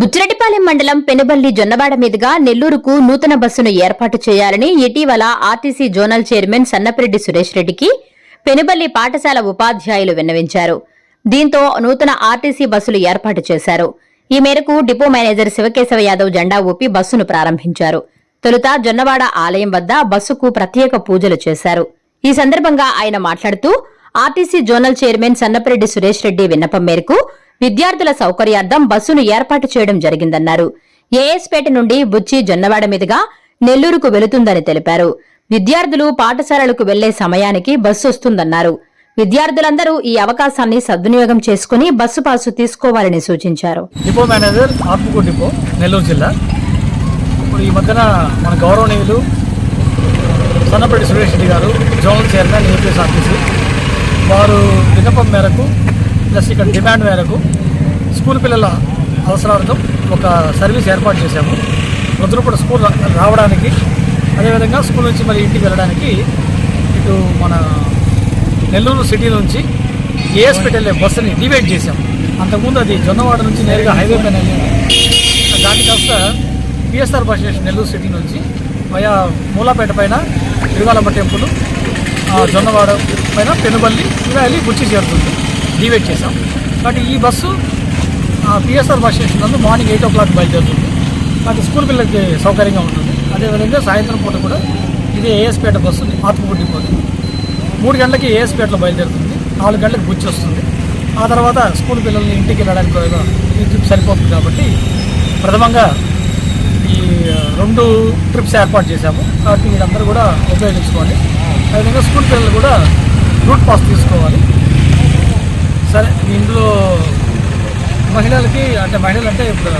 బుచ్చిరెడ్డిపాలెం మండలం పెనుబల్లి జొన్నవాడ మీదుగా నెల్లూరుకు నూతన బస్సును ఏర్పాటు చేయాలని ఇటీవల RTC zonal chairman Sannapireddy Suresh రెడ్డికి పెనుబల్లి పాఠశాల ఉపాధ్యాయులు విన్నవించారు. దీంతో నూతన ఆర్టీసీ బస్సులు ఏర్పాటు చేశారు. ఈ మేరకు డిపో మేనేజర్ శివకేశవ యాదవ్ జెండా ఊపి బస్సును ప్రారంభించారు. తొలుత జొన్నవాడ ఆలయం వద్ద బస్సుకు ప్రత్యేక పూజలు చేశారు. ఈ సందర్భంగా ఆయన మాట్లాడుతూ RTC zonal chairman Sannapireddy Suresh Reddy విన్నపం మేరకు విద్యార్థుల సౌకర్యార్థం బస్సును ఏర్పాటు చేయడం జరిగిందన్నారు. ఏఎస్పేట నుండి బుచ్చి జొన్నవాడ మీదుగా నెల్లూరుకు వెళుతుందని తెలిపారు. విద్యార్థులు పాఠశాలలకు వెళ్ళే సమయానికి బస్సు వస్తుందన్నారు. విద్యార్థులందరూ ఈ అవకాశాన్ని సద్వినియోగం చేసుకుని బస్సు పాసు తీసుకోవాలని సూచించారు. Depot manager Atmakur depot Nellore జిల్లా. ఇప్పుడు ఈ మధ్యన మన గౌరవనీయులు సన్నపల్లి సురేష్ రెడ్డి గారు జోనల్ చైర్మన్ ఏపీఎస్ ఆఫీసు. వారు విన్నపం మేరకు ప్లస్ ఇక్కడ డిమాండ్ మేరకు స్కూల్ పిల్లల అవసరార్థం ఒక సర్వీస్ ఏర్పాటు చేశాము. వృద్ధులు కూడా స్కూల్ రావడానికి అదేవిధంగా స్కూల్ నుంచి మరి ఇంటికి వెళ్ళడానికి ఇటు మన నెల్లూరు సిటీ నుంచి ఏఎస్పేట వెళ్ళే బస్సుని డివైడ్ చేశాం. అంతకుముందు అది జొన్నవాడ నుంచి నేరుగా హైవే పైన వెళ్ళేది దాని కాస్త PSR bus station Nellore city నుంచి వయా మూలాపేట పైన తిరుగాలమ్మ టెంపుల్ జొన్నవాడ పైన పెనుబల్లి ఇలా వెళ్ళి గుచ్చి చేరుతుంది డివేట్ చేశాం. కాబట్టి ఈ బస్సు పిఎస్ఆర్ బస్ స్టేషన్ నందు మార్నింగ్ ఎయిట్ ఓ క్లాక్ బయలుదేరుతుంది. కాబట్టి స్కూల్ పిల్లలకి సౌకర్యంగా ఉంటుంది. అదేవిధంగా సాయంత్రం పూట కూడా ఇదే ఏఎస్పేట బస్సు ఆత్మకూరు డిపోతుంది మూడు గంటలకి ఏఎస్పేటలో బయలుదేరుతుంది. నాలుగు గంటలకు బుచ్చి వస్తుంది. ఆ తర్వాత స్కూల్ పిల్లల్ని ఇంటికి వెళ్ళడానికి ఈ ట్రిప్ సరిపోతుంది కాబట్టి ప్రథమంగా ఈ రెండు ట్రిప్స్ ఏర్పాటు చేశాము. కాబట్టి మీరందరూ కూడా ఉపయోగించుకోండి అదేవిధంగా స్కూల్ పిల్లలు కూడా రూట్ పాస్ తీసుకోవాలి. సరే ఇందులో మహిళలకి అంటే మహిళలు అంటే ఇప్పుడు